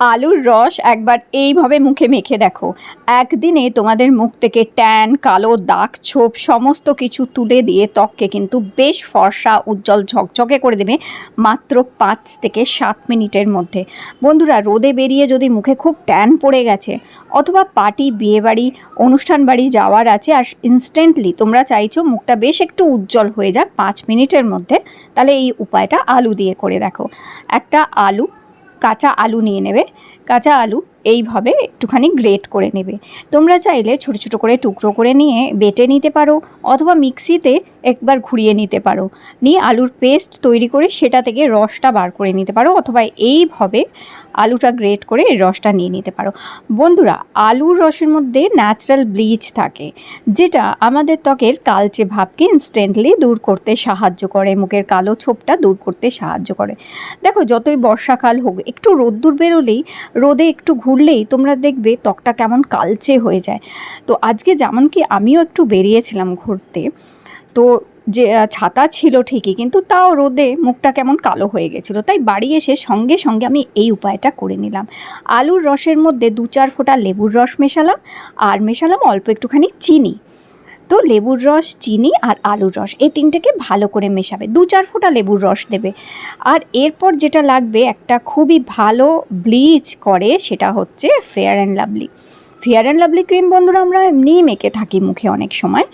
আলুর রস একবার এইভাবে মুখে মেখে দেখো। একদিনে তোমাদের মুখ থেকে ট্যান, কালো দাগ, ছোপ সমস্ত কিছু তুলে দিয়ে ত্বককে কিন্তু বেশ ফর্সা, উজ্জ্বল, ঝকঝকে করে দেবে মাত্র পাঁচ থেকে সাত মিনিটের মধ্যে। বন্ধুরা, রোদে বেরিয়ে যদি মুখে খুব ট্যান পড়ে গেছে অথবা পার্টি, বিয়েবাড়ি অনুষ্ঠান বাড়ি যাওয়ার আছে আর ইনস্ট্যান্টলি তোমরা চাইছো মুখটা বেশ একটু উজ্জ্বল হয়ে যাক পাঁচ মিনিটের মধ্যে, তাহলে এই উপায়টা আলু দিয়ে করে দেখো। একটা আলু কাঁচা আলু নিয়ে নেবে। কাঁচা আলু এইভাবে একটুখানি গ্রেট করে নেবে। তোমরা চাইলে ছোট ছোট করে টুকরো করে নিয়ে বেটে নিতে পারো অথবা মিক্সিতে একবার ঘুরিয়ে নিতে পারো। নিয়ে আলুর পেস্ট তৈরি করে সেটা থেকে রসটা বার করে নিতে পারো অথবা এইভাবে আলুটা গ্রেট করে রসটা নিয়ে নিতে পারো। বন্ধুরা, আলুর রসের মধ্যে ন্যাচারাল ব্লিচ থাকে, যেটা আমাদের ত্বকের কালচে ভাবকে ইনস্ট্যান্টলি দূর করতে সাহায্য করে, মুখের কালো ছোপটা দূর করতে সাহায্য করে। দেখো, যতই বর্ষাকাল হোক, একটু রোদ্দুর বেরোলেই রোদে একটু ঘুরলেই তোমরা দেখবে ত্বকটা কেমন কালচে হয়ে যায়। তো আজকে যেমন কি আমিও একটু বেরিয়েছিলাম ঘুরতে, তো যে ছাতা ছিল ঠিকই কিন্তু তাও রোদে মুখটা কেমন কালো হয়ে গেছিল। তাই বাড়ি এসে সঙ্গে সঙ্গে আমি এই উপায়টা করে নিলাম। আলুর রসের মধ্যে দু চার ফোঁটা লেবুর রস মেশালাম, আর মেশালাম অল্প একটুখানি চিনি। তো লেবুর রস, চিনি আর আলুর রস। এই তিনটেকে ভালো করে মেশাবে। দু চার ফোঁটা লেবুর রস দেবে। আর এরপর যেটা লাগবে, একটা খুবই ভালো ব্লিচ করে, সেটা হচ্ছে Fair and Lovely Fair and Lovely cream বন্ধুরা, আমরা এমনিই মেখে থাকি মুখে অনেক সময়।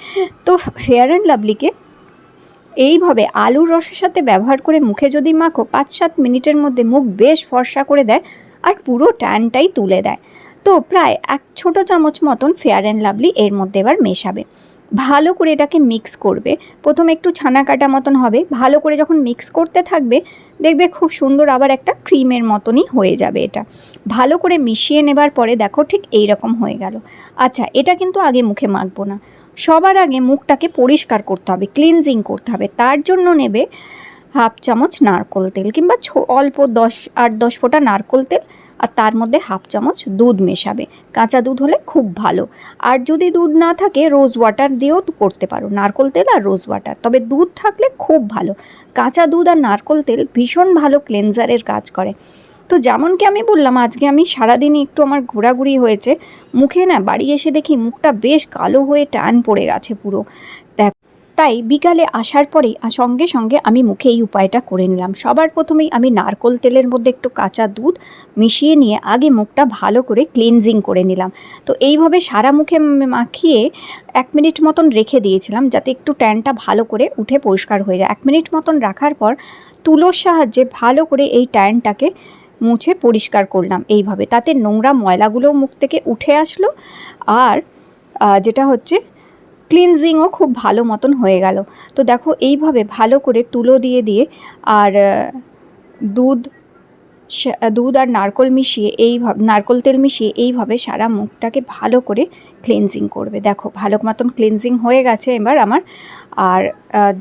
তো ফেয়ার অ্যান্ড লাভলিকে এইভাবে আলুর রসের সাথে ব্যবহার করে মুখে যদি মাখো, পাঁচ সাত মিনিটের মধ্যে মুখ বেশ ফর্সা করে দেয় আর পুরো ট্যানটাই তুলে দেয়। তো প্রায় এক ছোট চামচ মতন ফেয়ার অ্যান্ড লাভলি এর মধ্যে এবার মেশাবে। ভালো করে এটাকে মিক্স করবে। প্রথমে একটু ছানা কাটা মতন হবে। ভালো করে যখন মিক্স করতে থাকবে, দেখবে খুব সুন্দর আবার একটা ক্রিমের মতনই হয়ে যাবে এটা। ভালো করে মিশিয়ে নেবার পরে দেখো ঠিক এই রকম হয়ে গেল। আচ্ছা এটা কিন্তু আগে মুখে মাখবো না। সবার আগে মুখটাকে পরিষ্কার করতে হবে ক্লিনজিং করতে হবে। তার জন্য নেবে হাফ চামচ নারকোল তেল কিংবা অল্প দশ আট দশ ফোঁটা নারকোল তেল। আর তার মধ্যে হাফ চামচ দুধ মেশাবে। কাঁচা দুধ হলে খুব ভালো। আর যদি দুধ না থাকে রোজ ওয়াটার দিয়েও করতে পারো। নারকোল তেল আর রোজ ওয়াটার তবে দুধ থাকলে খুব ভালো। কাঁচা দুধ আর নারকোল তেল ভীষণ ভালো ক্লেনজারের কাজ করে। তো যেমন কি আমি বললাম, আজকে আমি সারাদিনই একটু আমার ঘোরাঘুরি হয়েছে। মুখে না বাড়ি এসে দেখি মুখটা বেশ কালো হয়ে টান পড়ে গেছে পুরো। তাই বিকালে আসার পরেই আ- সঙ্গে সঙ্গে আমি মুখে এই উপায়টা করে নিলাম। সবার প্রথমেই আমি নারকোল তেলের মধ্যে একটু কাঁচা দুধ মিশিয়ে নিয়ে আগে মুখটা ভালো করে ক্লিনজিং করে নিলাম। তো এইভাবে সারা মুখে মাখিয়ে এক মিনিট মতন রেখে দিয়েছিলাম যাতে একটু ট্যানটা ভালো করে উঠে পরিষ্কার হয়ে যায়। এক মিনিট মতন রাখার পর তুলোর সাহায্যে ভালো করে এই ট্যানটাকে মুছে পরিষ্কার করলাম এইভাবে। তাতে নোংরা ময়লাগুলো মুখ থেকে উঠে আসলো। আর যেটা হচ্ছে ক্লিনজিংও খুব ভালো মতন হয়ে গেল। তো দেখো এইভাবে ভালো করে তুলো দিয়ে দিয়ে আর দুধ দুধ আর নারকোল মিশিয়ে এইভাবে, নারকোল তেল মিশিয়ে এইভাবে সারা মুখটাকে ভালো করে ক্লিনজিং করবে। দেখো ভালো মতন ক্লিনজিং হয়ে গেছে এবার আমার। আর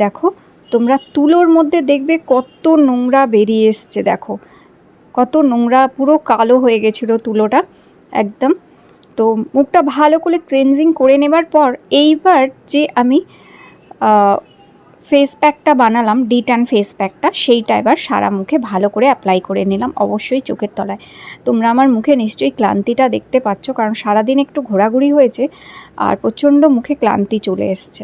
দেখো তোমরা তুলোর মধ্যে দেখবে কত নোংরা বেরিয়ে এসছে, দেখো। কত নোংরা, পুরো কালো হয়ে গেছিল তুলোটা, একদম। তো মুখটা ভালো করে ক্লেনজিং করে নেবার পর এইবার যে আমি ফেস প্যাকটা বানালাম ডিটান ফেস প্যাকটা সেইটা এবার সারা মুখে ভালো করে অ্যাপ্লাই করে নিলাম, অবশ্যই চোখের তলায়। তোমরা আমার মুখে নিশ্চয়ই ক্লান্তিটা দেখতে পাচ্ছ, কারণ সারাদিন একটু ঘোরাঘুরি হয়েছে আর প্রচণ্ড মুখে ক্লান্তি চলে এসছে।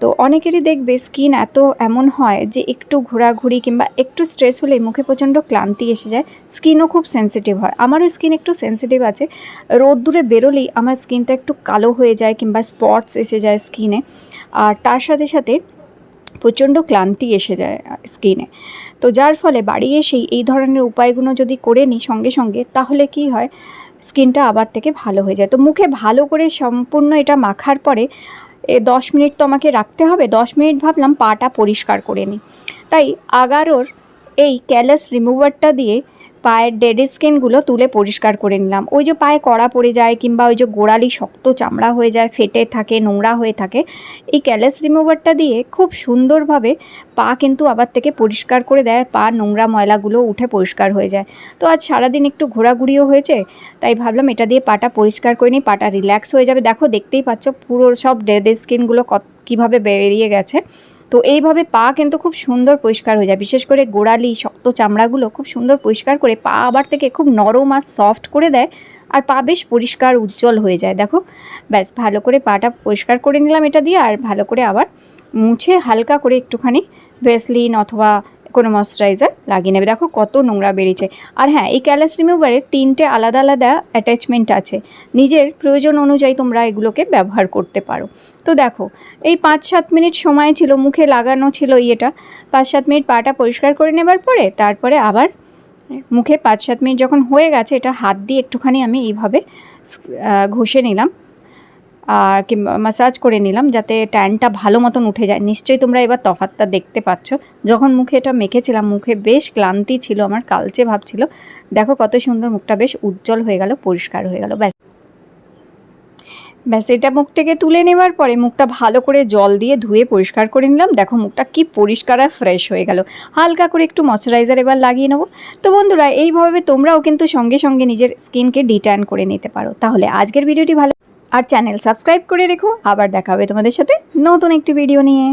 তো অনেকেরই দেখবে স্কিন এত এমন হয় যে একটু ঘোরাঘুরি কিংবা একটু স্ট্রেস হলে মুখে প্রচণ্ড ক্লান্তি এসে যায়। স্কিনও খুব সেন্সিটিভ হয়। আমারও স্কিন একটু সেন্সিটিভ আছে। রোদ্দুরে বেরোলেই আমার স্কিনটা একটু কালো হয়ে যায় কিংবা স্পটস এসে যায় স্কিনে আর তার সাথে সাথে প্রচণ্ড ক্লান্তি এসে যায় স্কিনে। তো যার ফলে বাড়ি এসেই এই ধরনের উপায়গুলো যদি করে নিই সঙ্গে সঙ্গে, তাহলে কি হয়? স্কিনটা আবার থেকে ভালো হয়ে যায়। তো মুখে ভালো করে সম্পূর্ণ এটা মাখার পরে, এ দশ মিনিট তো আমাকে রাখতে হবে, দশ মিনিট ভাবলাম পাটা পরিষ্কার করে নিই। তাই আগারোর এই ক্যালাস রিমুভারটা দিয়ে পায়ের ডেড স্কিনগুলো তুলে পরিষ্কার করে নিলাম। ওই যে পায়ে কড়া পড়ে যায় কিংবা ওই যে গোড়ালি শক্ত চামড়া হয়ে যায়, ফেটে থাকে, নোংরা হয়ে থাকে, এই ক্যালাস রিমুভারটা দিয়ে খুব সুন্দরভাবে পা কিন্তু আবার থেকে পরিষ্কার করে দেয়, পা নোংরা ময়লাগুলো উঠে পরিষ্কার হয়ে যায়। তো আজ সারাদিন একটু ঘোরাঘুরিও হয়েছে, তাই ভাবলাম এটা দিয়ে পাটা পরিষ্কার করে নিই, পাটা রিল্যাক্স হয়ে যাবে। দেখো, দেখতেই পাচ্ছ পুরো সব ডেড স্কিনগুলো কত, কীভাবে বেরিয়ে গেছে। তো এইভাবে পা কিন্তু খুব সুন্দর পরিষ্কার হয়ে যায়। বিশেষ করে গোড়ালি, শক্ত চামড়াগুলো খুব সুন্দর পরিষ্কার করে পা আবার থেকে খুব নরম আর সফট করে দেয় আর পা বেশ পরিষ্কার, উজ্জ্বল হয়ে যায়। দেখো, ব্যাস, ভালো করে পাটা পরিষ্কার করে নিলাম এটা দিয়ে আর ভালো করে আবার মুছে হালকা করে একটুখানি ভেসলিন অথবা কোনো ময়শ্চারাইজার লাগিয়ে নেবে। দেখো কত নোংরা বেরিয়েছে। আর হ্যাঁ এই ক্যালাস রিমুভারের তিনটে আলাদা আলাদা অ্যাটাচমেন্ট আছে। নিজের প্রয়োজন অনুযায়ী তোমরা এগুলোকে ব্যবহার করতে পারো। তো দেখো, এই পাঁচ সাত মিনিট সময় ছিল, মুখে লাগানো ছিল ইয়েটা। পাঁচ সাত মিনিট পাটা পরিষ্কার করে নেবার পরে তারপরে আবার মুখে পাঁচ সাত মিনিট যখন হয়ে গেছে, এটা হাত দিয়ে একটুখানি আমি এইভাবে ঘষে নিলাম। আর কিংবা মাসাজ করে নিলাম যাতে ট্যানটা ভালো মতন উঠে যায়। নিশ্চয়ই তোমরা এবার তফাতটা দেখতে পাচ্ছ। যখন মুখে এটা মেখেছিলাম, মুখে বেশ ক্লান্তি ছিল, আমার কালচে ভাব ছিল। দেখো কত সুন্দর মুখটা বেশ উজ্জ্বল হয়ে গেল, পরিষ্কার হয়ে গেল, ব্যাস। ব্যাস, এটা মুখ থেকে তুলে নেওয়ার পরে মুখটা ভালো করে জল দিয়ে ধুয়ে পরিষ্কার করে নিলাম। দেখো মুখটা কি পরিষ্কার আর ফ্রেশ হয়ে গেল। হালকা করে একটু ময়শ্চারাইজার এবার লাগিয়ে নেব। তো বন্ধুরা, এইভাবে তোমরাও কিন্তু সঙ্গে সঙ্গে নিজের স্কিনকে ডিট্যান করে নিতে পারো। তাহলে আজকের ভিডিওটি ভালো আর চ্যানেল সাবস্ক্রাইব করে রেখো। আবার দেখা হবে তোমাদের সাথে নতুন একটি ভিডিও নিয়ে।